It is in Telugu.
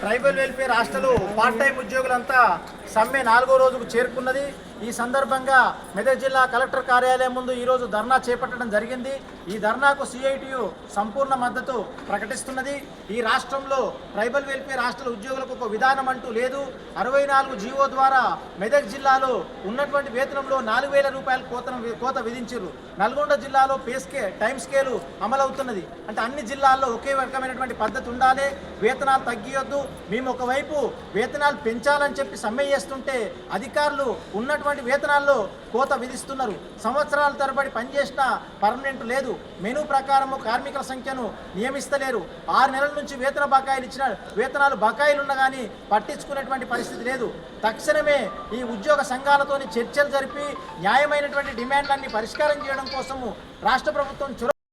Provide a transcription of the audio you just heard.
Tribal welfare hostel part time ఉద్యోగులంతా సమ్మె నాలుగో రోజుకు చేరుకున్నది. ఈ సందర్భంగా మెదక్ జిల్లా కలెక్టర్ కార్యాలయం ముందు ఈరోజు ధర్నా చేపట్టడం జరిగింది. ఈ ధర్నాకు సిఐటియు సంపూర్ణ మద్దతు ప్రకటిస్తున్నది. ఈ రాష్ట్రంలో ట్రైబల్ వెల్ఫేర్ హాస్టల్ ఉద్యోగులకు ఒక విధానం అంటూ లేదు. అరవై నాలుగు జీవో ద్వారా మెదక్ జిల్లాలో ఉన్నటువంటి వేతనంలో నాలుగు వేల రూపాయల కోతను కోత విధించారు. నల్గొండ జిల్లాలో పే స్కే టైం స్కేలు అమలవుతున్నది. అంటే అన్ని జిల్లాల్లో ఒకే రకమైనటువంటి పద్ధతి ఉండాలి. వేతనాలు తగ్గియొద్దు. మేము ఒకవైపు వేతనాలు పెంచాలని చెప్పి సమ్మె చేస్తుంటే అధికారులు ఉన్నటువంటి వేతనాల్లో కోత విధిస్తున్నారు. సంవత్సరాల తరబడి పనిచేసిన పర్మనెంట్ లేదు. మెనూ ప్రకారము కార్మికుల సంఖ్యను నియమిస్తలేరు. ఆరు నెలల నుంచి వేతన బకాయిలు ఇచ్చిన వేతనాలు బకాయిలు ఉండగాని పట్టించుకునేటువంటి పరిస్థితి లేదు. తక్షణమే ఈ ఉద్యోగ సంఘాలతోని చర్చలు జరిపి న్యాయమైనటువంటి డిమాండ్లన్నీ పరిష్కారం చేయడం కోసము రాష్ట్ర ప్రభుత్వం